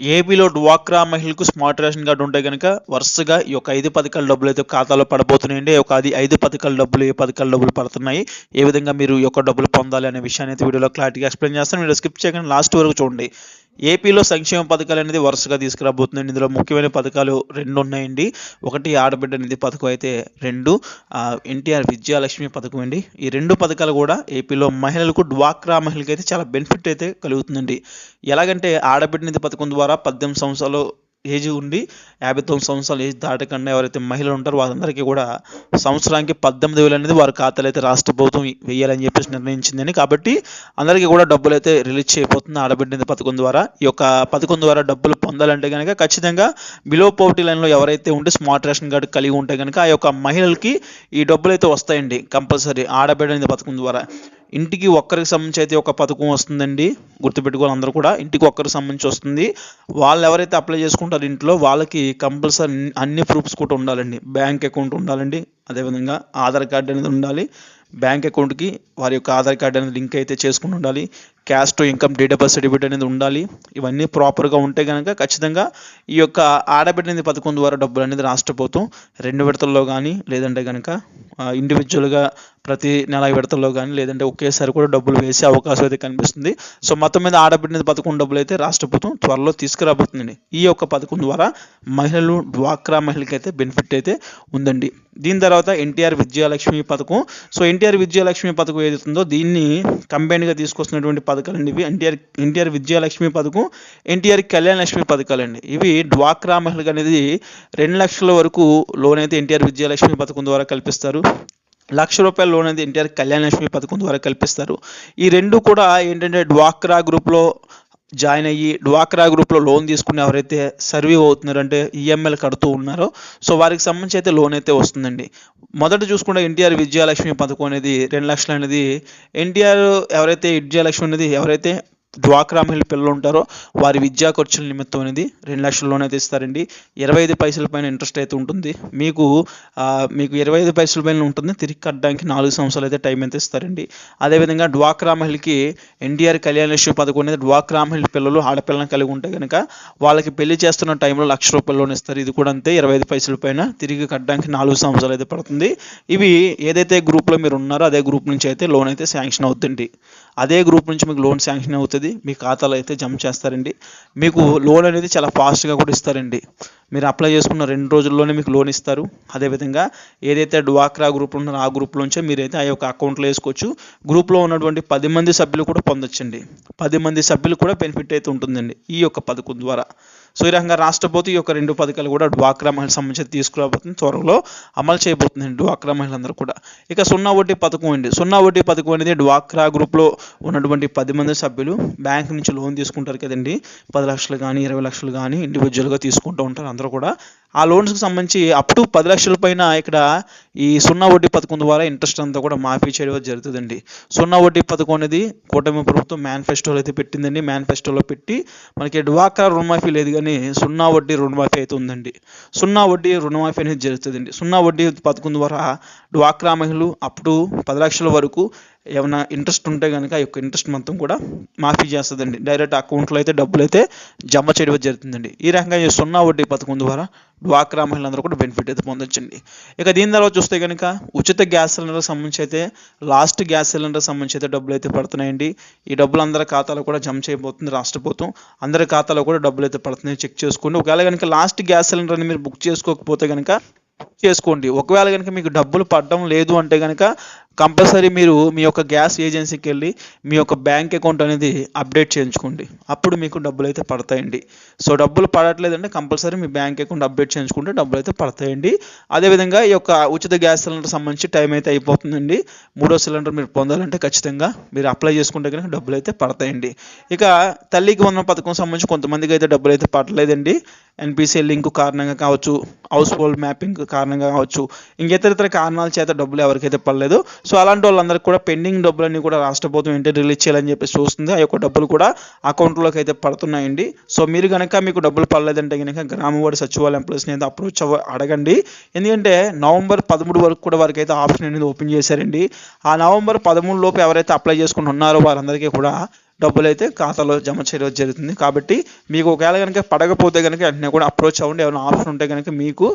ఏపీలో డ్వాక్రా మహిళలకు స్మార్ట్ రేషన్ కార్డు ఉంటే కనుక వరుసగా ఈ యొక్క ఐదు పథకాల డబ్బులు అయితే ఖాతాలో పడబోతున్నాయండి. ఒక అది ఐదు పథకాల డబ్బులు ఏ పథకాల డబ్బులు పడుతున్నాయి ఏ విధంగా మీరు ఈ యొక్క డబ్బులు పొందాలి అనే విషయాన్ని అయితే వీడియోలో క్లారిటీగా ఎక్స్ప్లెయిన్ చేస్తాను. వీడియో స్కిప్ చేయకుండా లాస్ట్ వరకు చూడండి. ఏపీలో సంక్షేమ పథకాలు అనేది వరుసగా తీసుకురాబోతుందండి ఇందులో ముఖ్యమైన పథకాలు రెండు ఉన్నాయండి. ఒకటి ఆడబిడ్డ నిధి పథకం అయితే రెండు ఎన్టీఆర్ విద్యాలక్ష్మి పథకం అండి. ఈ రెండు పథకాలు కూడా ఏపీలో మహిళలకు డ్వాక్రా మహిళలకు అయితే చాలా బెనిఫిట్ అయితే కలుగుతుందండి. ఎలాగంటే ఆడబిడ్డ నిధి పథకం ద్వారా పద్దెనిమిది సంవత్సరాలు ఏజ్ ఉండి యాభై తొమ్మిది సంవత్సరాలు ఏజ్ దాటకుండా ఎవరైతే మహిళలు ఉంటారో వారందరికీ కూడా సంవత్సరానికి పద్దెనిమిది వేలు అనేది వారి ఖాతాలో అయితే రాష్ట్ర ప్రభుత్వం వేయాలని చెప్పేసి నిర్ణయించిందని. కాబట్టి అందరికీ కూడా డబ్బులు అయితే రిలీజ్ చేయబోతుంది ఆడబిడ్డ పథకం ద్వారా. ఈ యొక్క పథకం ద్వారా డబ్బులు పొందాలంటే కనుక ఖచ్చితంగా బిలో పోవర్టీ లైన్లో ఎవరైతే ఉంటే స్మార్ట్ రేషన్ కార్డు కలిగి ఉంటే కనుక ఆ యొక్క మహిళలకి ఈ డబ్బులు అయితే వస్తాయండి కంపల్సరీ ఆడబిడ్డ పథకం ద్వారా. ఇంటికి ఒక్కరికి సంబంధించి అయితే ఒక పథకం వస్తుందండి. గుర్తుపెట్టుకోవాలి అందరూ కూడా ఇంటికి ఒక్కరికి సంబంధించి వస్తుంది. వాళ్ళు ఎవరైతే అప్లై చేసుకుంటారో ఇంట్లో వాళ్ళకి కంపల్సరీ అన్ని ప్రూఫ్స్ కూడా ఉండాలండి. బ్యాంక్ అకౌంట్ ఉండాలండి. అదేవిధంగా ఆధార్ కార్డు అనేది ఉండాలి. బ్యాంక్ అకౌంట్కి వారి యొక్క ఆధార్ కార్డు అనేది లింక్ అయితే చేసుకుని ఉండాలి. Cash to income date of birth certificate అనేది ఉండాలి. ఇవన్నీ ప్రాపర్గా ఉంటే కనుక ఖచ్చితంగా ఈ యొక్క ఆడబిడ్డ పథకం ద్వారా డబ్బులు అనేది రాష్ట్ర ప్రభుత్వం రెండు విడతల్లో కానీ లేదంటే కనుక ఇండివిజువల్గా ప్రతి నెల విడతల్లో కానీ లేదంటే ఒకేసారి కూడా డబ్బులు వేసే అవకాశం అయితే కనిపిస్తుంది. సో మొత్తం మీద ఆడబిడ్డ పథకం డబ్బులు అయితే రాష్ట్ర ప్రభుత్వం త్వరలో తీసుకురాబోతుందండి. ఈ యొక్క పథకం ద్వారా మహిళలు డ్వాక్రా మహిళలకి అయితే బెనిఫిట్ అయితే ఉందండి. దీని తర్వాత ఎన్టీఆర్ విద్యాలక్ష్మి పథకం. సో ఎన్టీఆర్ విద్యాలక్ష్మి పథకం ఏదైతుందో దీన్ని కంబైన్గా తీసుకొస్తున్నటువంటి పథకాలండి ఇవి. ఎన్టీఆర్ ఎన్టీఆర్ విద్యాలక్ష్మి పథకం ఎన్టీఆర్ కళ్యాణ లక్ష్మి పథకాలండి. ఇవి డ్వాక్రా మహిళలకు అనేది రెండు లక్షల వరకు లోన్ అయితే ఎన్టీఆర్ విద్యాలక్ష్మి పథకం ద్వారా కల్పిస్తారు. లక్ష రూపాయల లోన్ అనేది ఎన్టీఆర్ కళ్యాణ లక్ష్మి పథకం ద్వారా కల్పిస్తారు. ఈ రెండు కూడా ఏంటంటే డ్వాక్రా గ్రూప్లో జాయిన్ అయ్యి డ్వాక్రా గ్రూప్లో లోన్ తీసుకుని ఎవరైతే సర్వీవ్ అవుతున్నారో అంటే ఈఎంఐలు కడుతూ ఉన్నారో సో వారికి సంబంధించి అయితే లోన్ అయితే వస్తుందండి. మొదట చూసుకుంటే ఎన్టీఆర్ విజయలక్ష్మి పథకం అనేది రెండు లక్షలు అనేది ఎన్టీఆర్ ఎవరైతే విజయలక్ష్మి అనేది ఎవరైతే డ్వాక్రా మహిళ పిల్లలు ఉంటారో వారి విద్యా ఖర్చుల నిమిత్తం అనేది రెండు లక్షల లోన్ అయితే ఇస్తారండి. ఇరవై ఐదు పైసల పైన ఇంట్రెస్ట్ అయితే ఉంటుంది. మీకు మీకు ఇరవై ఐదు పైసల పైన ఉంటుంది. తిరిగి కట్టడానికి నాలుగు సంవత్సరాలు అయితే టైం అయితే ఇస్తారండి. అదేవిధంగా డ్వాక్రా మహిళకి ఎన్డీఆర్ కళ్యాణ లక్ష్మి పథకం అనేది డ్వాక్రా మహిళ పిల్లలు ఆడపిల్లని కలిగి ఉంటే కనుక వాళ్ళకి పెళ్ళి చేస్తున్న టైంలో లక్ష రూపాయల లోన్ ఇస్తారు. ఇది కూడా అంతే. ఇరవై ఐదు పైసల పైన తిరిగి కట్టడానికి నాలుగు సంవత్సరాలు అయితే పడుతుంది. ఇవి ఏదైతే గ్రూప్లో మీరు ఉన్నారో అదే గ్రూప్ నుంచి అయితే లోన్ అయితే శాంక్షన్ అవుతుంది అదే గ్రూప్ నుంచి మీకు లోన్ శాంక్షన్ అవుతుంది మీ ఖాతాలో అయితే జమ చేస్తారండి. మీకు లోన్ అనేది చాలా ఫాస్ట్గా కూడా ఇస్తారండి. మీరు అప్లై చేసుకున్న రెండు రోజుల్లోనే మీకు లోన్ ఇస్తారు. అదేవిధంగా ఏదైతే డ్వాక్రా గ్రూప్ ఉన్నారో ఆ గ్రూప్లోంచే మీరైతే ఆ యొక్క అకౌంట్లో వేసుకోవచ్చు. గ్రూప్లో ఉన్నటువంటి పది మంది సభ్యులు కూడా పొందొచ్చండి. పది మంది సభ్యులు కూడా బెనిఫిట్ అయితే ఉంటుందండి ఈ యొక్క పథకం ద్వారా. సో ఈ రకంగా రాష్ట్ర ప్రభుత్వం యొక్క రెండు పథకాలు కూడా డ్వాక్రా మహిళ సంబంధించి తీసుకురాబోతుంది త్వరలో అమలు చేయబోతుంది డ్వాక్రా మహిళలందరూ కూడా. ఇక సున్నా వడ్డీ పథకం అండి. సున్నా వడ్డీ పథకం అనేది డ్వాక్రా గ్రూప్లో ఉన్నటువంటి పది మంది సభ్యులు బ్యాంక్ నుంచి లోన్ తీసుకుంటారు కదండి. పది లక్షలు కానీ ఇరవై లక్షలు కానీ ఇండివిజువల్గా తీసుకుంటూ ఉంటారు అందరూ కూడా. ఆ లోన్స్కి సంబంధించి అప్ టు పది లక్షల పైన ఇక్కడ ఈ సున్నా వడ్డీ పథకం ద్వారా ఇంట్రెస్ట్ అంతా కూడా మాఫీ చేయడం జరుగుతుందండి. సున్నా వడ్డీ పథకం అనేది కూటమి ప్రభుత్వం మేనిఫెస్టోలో అయితే పెట్టిందండి. మేనిఫెస్టోలో పెట్టి మనకి డ్వాక్రా రుణమాఫీ లేదు కానీ సున్నా వడ్డీ రుణమాఫీ అయితే ఉందండి సున్నా వడ్డీ రుణమాఫీ అనేది జరుగుతుందండి. సున్నా వడ్డీ పథకం ద్వారా డ్వాక్రా మహిళలు అప్పుడు పది లక్షల వరకు ఏమైనా ఇంట్రెస్ట్ ఉంటే కనుక ఆ యొక్క ఇంట్రెస్ట్ మొత్తం కూడా మాఫీ చేస్తుందండి. డైరెక్ట్ అకౌంట్లో అయితే డబ్బులు అయితే జమ చేయడం జరుగుతుందండి. ఈ రకంగా ఈ సున్నా వడ్డీ పథకం ద్వారా డ్వాక్రా మహిళలందరూ కూడా బెనిఫిట్ అయితే పొందొచ్చండి. ఇక దీని తర్వాత చూస్తే కనుక ఉచిత గ్యాస్ సిలిండర్ సంబంధించి అయితే లాస్ట్ గ్యాస్ సిలిండర్ సంబంధించి అయితే డబ్బులు అయితే పడుతున్నాయండి. ఈ డబ్బులు అందరి ఖాతాలో కూడా జమ చేయబోతుంది రాష్ట్ర ప్రభుత్వం. అందరి ఖాతాలో కూడా డబ్బులు అయితే పడుతున్నాయి చెక్ చేసుకోండి ఒకవేళ కనుక లాస్ట్ గ్యాస్ సిలిండర్ అని మీరు బుక్ చేసుకోకపోతే కనుక చేసుకోండి. ఒకవేళ కనుక మీకు డబ్బులు పడడం లేదు అంటే కనుక కంపల్సరీ మీరు మీ యొక్క గ్యాస్ ఏజెన్సీకి వెళ్ళి మీ యొక్క బ్యాంక్ అకౌంట్ అనేది అప్డేట్ చేయించుకోండి. అప్పుడు మీకు డబ్బులు అయితే పడతాయండి. సో డబ్బులు పడట్లేదంటే కంపల్సరీ మీ బ్యాంక్ అకౌంట్ అప్డేట్ చేయించుకుంటే డబ్బులు అయితే పడతాయండి. అదేవిధంగా ఈ యొక్క ఉచిత గ్యాస్ సిలిండర్ సంబంధించి టైం అయితే అయిపోతుందండి. మూడో సిలిండర్ మీరు పొందాలంటే ఖచ్చితంగా మీరు అప్లై చేసుకుంటే కనుక డబ్బులు అయితే పడతాయండి. ఇక తల్లికి వందన పథకం సంబంధించి కొంతమందికి అయితే డబ్బులు అయితే పడలేదండి. ఎన్పిసిఎల్ లింక్ కారణంగా కావచ్చు హౌస్ హోల్డ్ మ్యాపింగ్ కారణంగా కావచ్చు. ఇంకేతర ఇతర కారణాల చేత డబ్బులు ఎవరికైతే పడలేదు. సో అలాంటి వాళ్ళందరికీ కూడా పెండింగ్ డబ్బులన్నీ కూడా రాష్ట్ర ప్రభుత్వం ఏంటి రిలీజ్ చేయాలని చెప్పి చూస్తుంది. ఆ యొక్క డబ్బులు కూడా అకౌంట్లోకి అయితే పడుతున్నాయండి. సో మీరు కనుక మీకు డబ్బులు పడలేదంటే కనుక గ్రామవాడి సచివాలయ ఎంప్లాయీస్ని అయితే అప్రోచ్ అవ్వ అడగండి. ఎందుకంటే నవంబర్ పదమూడు వరకు కూడా వారికి అయితే ఆప్షన్ అనేది ఓపెన్ చేశారండి. ఆ నవంబర్ పదమూడు లోపు ఎవరైతే అప్లై చేసుకుంటున్నారో వారందరికీ కూడా డబ్బులు అయితే ఖాతాలో జమ చేయడం జరుగుతుంది. కాబట్టి మీకు ఒకవేళ కనుక పడకపోతే కనుక వెంటనే కూడా అప్రోచ్ అవ్వండి. ఏమైనా ఆప్షన్ ఉంటే కనుక మీకు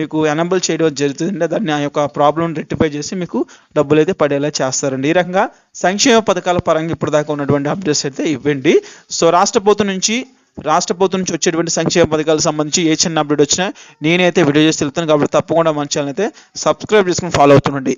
మీకు ఎనబుల్ చేయడం జరుగుతుంది దాన్ని ఆ యొక్క ప్రాబ్లం రెక్టిఫై చేసి మీకు డబ్బులు అయితే పడేలా చేస్తారండి. ఈ రకంగా సంక్షేమ పథకాల పరంగా ఇప్పటిదాకా ఉన్నటువంటి అప్డేట్స్ అయితే ఇవ్వండి. సో రాష్ట్ర ప్రభుత్వం నుంచి రాష్ట్ర ప్రభుత్వం నుంచి వచ్చేటువంటి సంక్షేమ పథకాలకు సంబంధించి ఏ చిన్న అప్డేట్ వచ్చినా నేనైతే వీడియో చేసి వెళ్తాను కాబట్టి తప్పకుండా మన ఛానల్ అయితే సబ్స్క్రైబ్ చేసుకుని ఫాలో అవుతుండండి.